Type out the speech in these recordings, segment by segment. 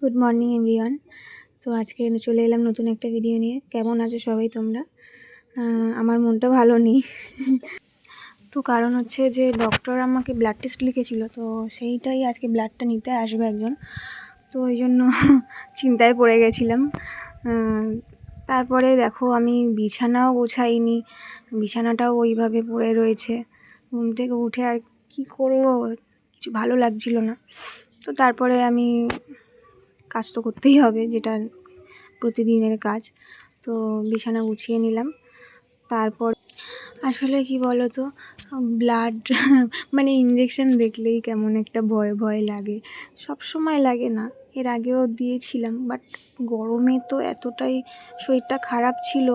Good morning everyone তো আজকে চলে এলাম নতুন একটা ভিডিও নিয়ে। কেমন আছো সবাই তোমরা? আমার মনটা ভালো নেই। তো কারণ হচ্ছে যে ডক্টর আমাকে ব্লাড টেস্ট লিখেছিল, তো সেইটাই আজকে ব্লাডটা নিতে আসবে একজন। তো ওই জন্য চিন্তায় পড়ে গেছিলাম। তারপরে দেখো আমি বিছানাও গোছাইনি। বিছানাটাও ওইভাবে পড়ে রয়েছে। ঘুম থেকে উঠে আর কি করব? কিছু ভালো লাগছিল না। তো তারপরে আমি কাজ তো করতেই হবে যেটা প্রতিদিনের কাজ। তো বিছানা গুছিয়ে নিলাম। তারপর আসলে কি বলো তো ব্লাড মানে ইঞ্জেকশন দেখলেই কেমন একটা ভয় ভয় লাগে। সব সময় লাগে না এর আগেও দিয়েছিলাম বাট গরমে তো এতটাই শরীরটা খারাপ ছিল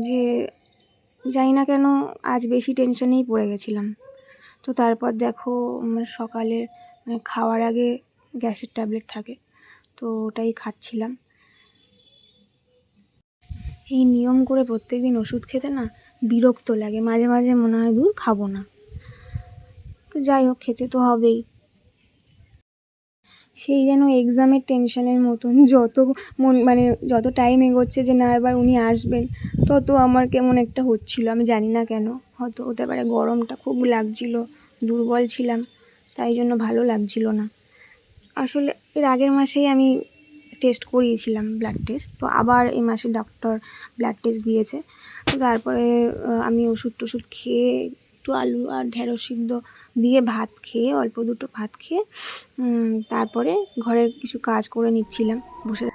যে জানি না কেন আজ বেশি টেনশনেই পড়ে গেছিলাম। তো তারপর দেখো উম, সকালে মানে খাওয়ার আগে গ্যাসের ট্যাবলেট থাকে। তো ওটাই খাচ্ছিলাম। এই নিয়ম করে প্রত্যেক দিন ওষুধ খেতে না বিরক্ত লাগে। মাঝে মাঝে মনে হয়, দূর খাব না। তো যাই হোক, খেতে তো হবেই। সেই যেন এক্সামের টেনশনের মতন যত মন মানে যত টাইম এগোচ্ছে যে না, এবার উনি আসবেন, তত আমার কেমন একটা হচ্ছিল। আমি জানি না কেন, হয়তো হতে পারে গরমটা খুব লাগছিল, দুর্বল ছিলাম, তাই জন্য ভালো লাগছিল না। আসলে এর আগের মাসেই আমি টেস্ট করিয়েছিলাম ব্লাড টেস্ট তো আবার এই মাসে ডক্টর ব্লাড টেস্ট দিয়েছে। তো তারপরে আমি ওষুধ টষুধ খেয়ে একটু আলু আর ঢেঁড়স সিদ্ধ দিয়ে ভাত খেয়ে, অল্প দুটো ভাত খেয়ে তারপরে ঘরের কিছু কাজ করে নিচ্ছিলাম, বসে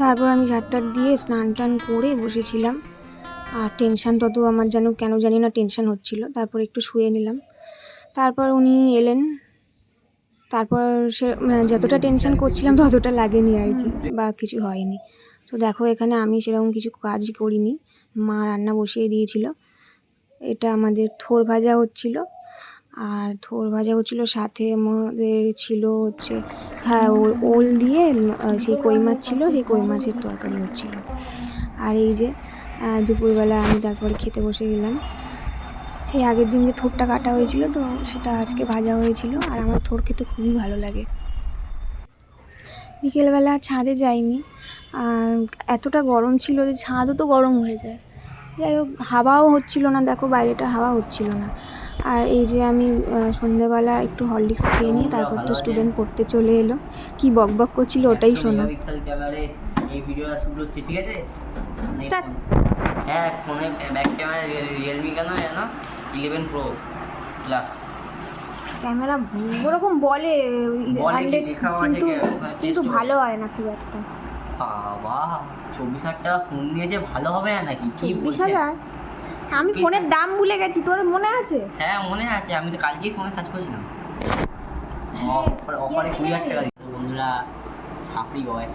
তারপর আমি ঝাড়টার দিয়ে স্নান টান করে বসেছিলাম। আর টেনশান তত আমার যেন কেন জানি না টেনশান হচ্ছিল। তারপর একটু শুয়ে নিলাম। তারপর উনি এলেন। তারপর সে মানে যতটা টেনশন করছিলাম ততটা লাগেনি আর কি, বা কিছু হয়নি। তো দেখো এখানে আমি সেরকম কিছু কাজ করিনি। মা রান্না বসিয়ে দিয়েছিল। এটা আমাদের থোর ভাজা হচ্ছিল। আর থোর ভাজা হচ্ছিল সাথে আমাদের ছিল হচ্ছে হ্যাঁ ওল দিয়ে সেই কই মাছ ছিল, সেই কই মাছের তরকারি হচ্ছিল। আর এই যে দুপুরবেলা আমি তারপরে খেতে বসে গেলাম। সেই আগের দিন যে থোরটা কাটা হয়েছিল, তো সেটা আজকে ভাজা হয়েছিল, আর আমার থোর খেতে খুবই ভালো লাগে। বিকেলবেলা ছাদে যাইনি, আর এতটা গরম ছিল যে ছাদও তো গরম হয়ে যায়। যাই হোক, হাওয়াও হচ্ছিল না, দেখো বাইরেটা হাওয়া হচ্ছিল না। আর এই যে আমি সন্ধেবেলা একটু হরলিক্স খেয়ে নিয়ে তারপর তো স্টুডেন্ট পড়তে চলে এলো। কি বক বক করছিল ওটাই শোনো। এই ভিডিও হচ্ছে ঠিক আছে? হ্যাঁ ফোনে ব্যাক ক্যামেরা রিয়েলমি কেন জানো? ইলেভেন প্রো প্লাস ক্যামেরা ওরকম বলে বলে কি 100 দেখাও আছে কিন্তু কিন্তু ভালো হয় না খুব একটা। বাবা চব্বিশ হাজার টাকা ফোন নিয়েছে ভালো হবে না নাকি? চব্বিশ হাজার? আমি ফোনের দাম ভুলে গেছি তোর মনে আছে? হ্যাঁ মনে আছে আমি তো কালকেই ফোনে সার্চ করেছিলাম। হ্যাঁ, অফারে কুড়ি হাজার টাকা দিত বন্ধুরা ছাপড়ি বয়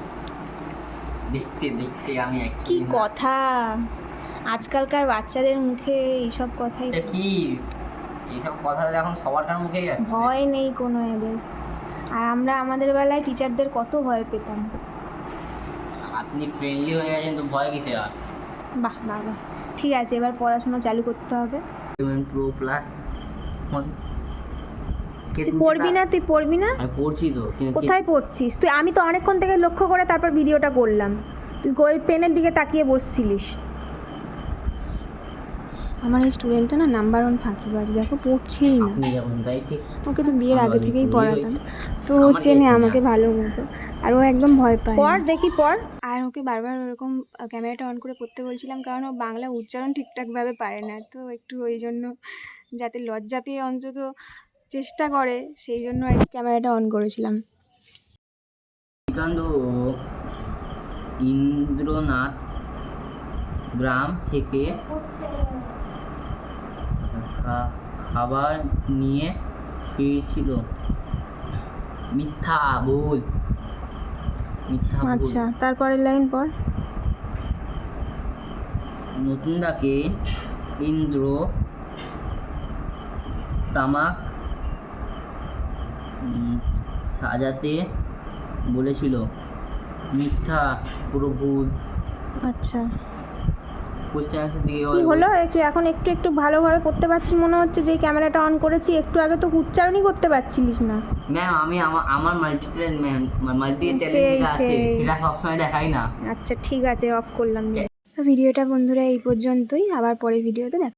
দেখতে দেখতে আমি কি কথা? আজকালকার বাচ্চাদের মুখে এইসব কথাই কি? এইসব কথা এখন সবার মুখেই আসছে। ভয় নেই কোনো এদের। আর আমরা আমাদের বেলায় টিচারদের কত ভয় পেতাম। আপনি ফ্রেন্ডলি হয়ে গেছেন তো ভয় কিসের আর? বাহ বাহ বাহ। ঠিক আছে এবার পড়াশোনা চালু করতে হবে। প্রো প্লাস তুই পড়বি না তুই পড়বি না? আমি পড়ছি তো কোথায় পড়ছিস? তুই আমি তো অনেকক্ষণ থেকে লক্ষ্য করে তারপর ভিডিওটা করলাম। তুই ওই পেনের দিকে তাকিয়ে বসছিলিস। আমার এই স্টুডেন্টটা না নাম্বার ওয়ান ফাঁকিবাজ দেখো পড়ছেই না। ওকে তো বিয়ের আগে থেকেই পড়াতাম। তো চেনে আমাকে ভালো মতো আর ও একদম ভয় পায়। পড় দেখি পড়। আর ওকে বারবার ওরকম ক্যামেরাটা অন করে পড়তে বলছিলাম কারণ ও বাংলা উচ্চারণ ঠিকঠাকভাবে পারে না। তো একটু ওই জন্য যাতে লজ্জা পেয়ে অন্তত চেষ্টা করে, সেই জন্য আর ক্যামেরাটা অন করেছিলাম। ইন্দ্রনাথ গ্রাম থেকে খাবার নিয়ে ফিরছিল। মিথ্যা ভুল। মিথ্যা আচ্ছা তারপরের লাইন পর নতুন ডাকে ইন্দ্র তামাক সাজাতে বলেছিল মিথ্যা পুরো ভুল আচ্ছা। কোশ্চেন আনসার কি হলো? একটু এখন একটু একটু ভালোভাবে করতে পারছিস মনে হচ্ছে? যে ক্যামেরাটা অন করেছি একটু আগে তো উচ্চারণই করতে পারছিলিস না। ম্যাম আমি আমার আমার multi talent ma'am multi talent আছে সেই। সেটা সবসময় দেখাই না। আচ্ছা ঠিক আছে অফ করলাম। ভিডিওটা বন্ধুরা এই পর্যন্তই। আবার পরের ভিডিওতে দেখা